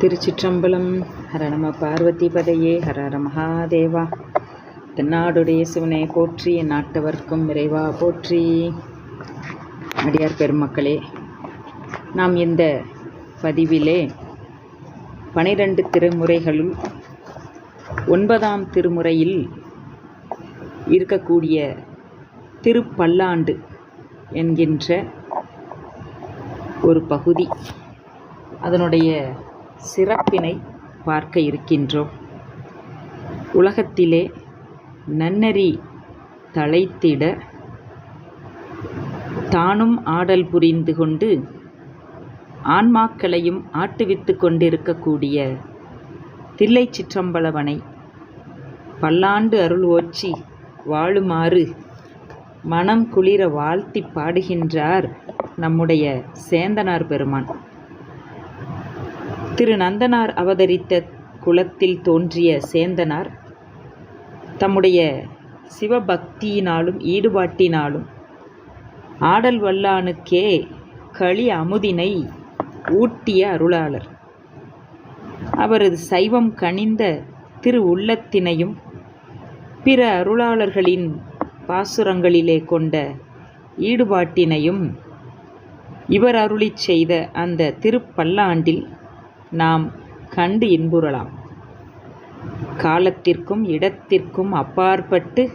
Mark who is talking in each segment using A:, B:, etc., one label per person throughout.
A: திருச்சிற்றம்பலம். ஹர நம பார்வதி பதையே ஹரர மகாதேவா. தென்னாடுடைய சிவனை போற்றி என் நாட்டவர்க்கும் விரைவா போற்றி. அடியார் பெருமக்களே நாம் இந்த பதிவிலே பனிரெண்டு திருமுறைகளுள் ஒன்பதாம் திருமுறையில் இருக்கக்கூடிய திருப்பல்லாண்டு என்கின்ற ஒரு பகுதி. அதனுடைய சிறப்பினை பார்க்க இருக்கின்றோம். உலகத்திலே நன்னறி தழைத்திட தானும் ஆடல் புரிந்து கொண்டு ஆன்மாக்களையும் ஆட்டுவித்து கொண்டிருக்கக்கூடிய தில்லை சிற்றம்பலவனை பல்லாண்டு அருள் ஓச்சி வாழுமாறு மனம் குளிர வாழ்த்தி பாடுகின்றார் நம்முடைய சேந்தனார் பெருமான். திரு நந்தனார் அவதரித்த குலத்தில் தோன்றிய சேந்தனார். தம்முடைய சிவபக்தியினாலும் ஈடுபாட்டினாலும் ஆடல் வல்லானுக்கே களி அமுதினை ஊட்டிய அருளாளர். அவரது சைவம் கனிந்த திரு உள்ளத்தினையும் பிற அருளாளர்களின் பாசுரங்களிலே கொண்ட ஈடுபாட்டினையும் இவர் அருளிச் செய்த அந்த திருப்பல்லாண்டில் நாம் கண்டு இன்புறலாம். காலத்திற்கும் இடத்திற்கும் அப்பாற்பட்டு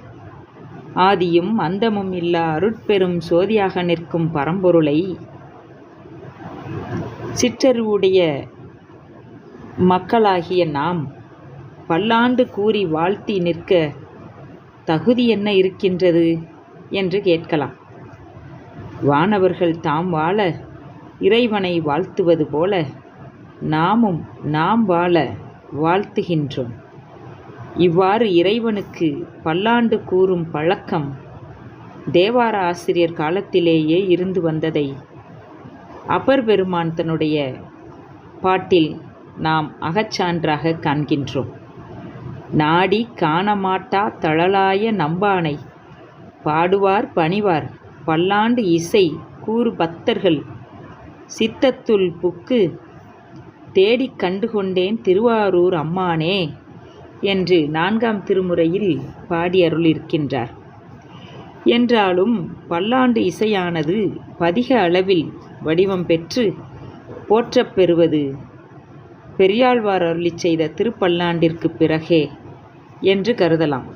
A: ஆதியும் அந்தமும் இல்லா அருட்பெரும் சோதியாக நிற்கும் பரம்பொருளை சிற்றறிவுடைய மக்களாகிய நாம் பல்லாண்டு கூறி வாழ்த்தி நிற்க தகுதி என்ன இருக்கின்றது என்று கேட்கலாம். வானவர்கள் தாம் வாழ இறைவனை வாழ்த்துவது போல நாமும் நாம் வாழ வாழ்த்துகின்றோம். இவ்வாறு இறைவனுக்கு பல்லாண்டு கூறும் பழக்கம் தேவார ஆசிரியர் காலத்திலேயே இருந்து வந்ததை அப்பர் பெருமான் தன்னுடைய பாட்டில் நாம் அகச்சான்றாக காண்கின்றோம். நாடி காணமாட்டா தழலாய நம்பானை பாடுவார் பணிவார் பல்லாண்டு இசை கூறு பக்தர்கள் சித்தத்துள் புக்கு தேடிக் கண்டுகொண்டேன் திருவாரூர் அம்மானே என்று நான்காம் திருமுறையில் பாடி அருளிருக்கின்றார் என்றாலும் பல்லாண்டு இசையானது பதிக அளவில் வடிவம் பெற்று போற்றப் பெறுவது பெரியாழ்வார் அருளிச் செய்த திருப்பல்லாண்டிற்கு பிறகே என்று கருதலாம்.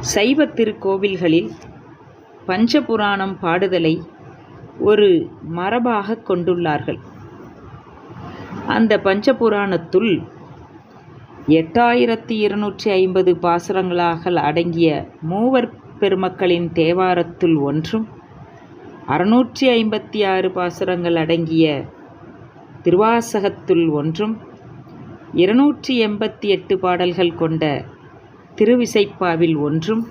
A: சைவ திருக்கோவில்களில் பஞ்சபுராணம் பாடுதலை ஒரு மரபாக கொண்டுள்ளார்கள். அந்த பஞ்சபுராணத்துள் எட்டாயிரத்தி இருநூற்றி ஐம்பது பாசுரங்களாக அடங்கிய மூவர் பெருமக்களின் தேவாரத்துள் ஒன்றும் அறுநூற்றி ஐம்பத்தி ஆறு பாசுரங்கள் அடங்கிய திருவாசகத்துள் ஒன்றும் இருநூற்றி எண்பத்தி எட்டு பாடல்கள் கொண்ட திருவிசைப்பாவில் ஒன்றும்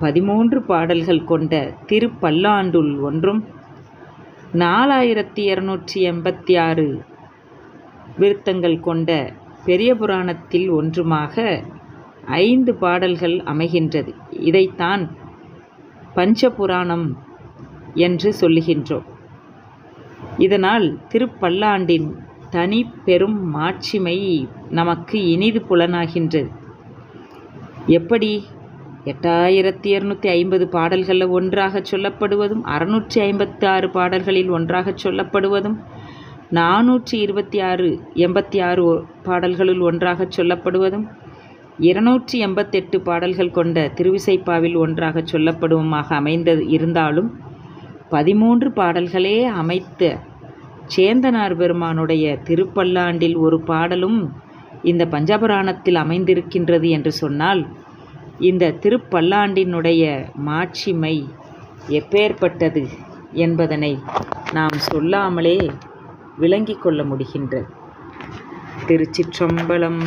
A: பதிமூன்று பாடல்கள் கொண்ட திருப்பல்லாண்டுள் ஒன்றும் நாலாயிரத்தி இரநூற்றி எண்பத்தி ஆறு விருத்தங்கள் கொண்ட பெரிய புராணத்தில் ஒன்றுமாக ஐந்து பாடல்கள் அமைகின்றது. இதைத்தான் பஞ்சபுராணம் என்று சொல்லுகின்றோம். இதனால் திருப்பல்லாண்டின் தனி பெரும் மாட்சிமை நமக்கு இனிது புலனாகின்றது. எப்படி? எட்டாயிரத்தி இரநூத்தி ஐம்பது பாடல்களில் ஒன்றாக சொல்லப்படுவதும் அறுநூற்றி ஐம்பத்தி ஆறு பாடல்களில் ஒன்றாக சொல்லப்படுவதும் நானூற்றி இருபத்தி ஆறு எண்பத்தி ஆறு பாடல்களுள் ஒன்றாக சொல்லப்படுவதும் இருநூற்றி எண்பத்தெட்டு பாடல்கள் கொண்ட திருவிசைப்பாவில் ஒன்றாக சொல்லப்படுவமாக அமைந்தது இருந்தாலும் பதிமூன்று பாடல்களே அமைத்த சேந்தனார் பெருமானுடைய திருப்பல்லாண்டில் ஒரு பாடலும் இந்த பஞ்சபுராணத்தில் அமைந்திருக்கின்றது என்று சொன்னால் இந்த திருப்பல்லாண்டினுடைய மாட்சிமை எப்பேற்பட்டது என்பதனை நாம் சொல்லாமலே விளங்கிக் கொள்ள முடிகின்றது திருச்சிற்றம்பலம்.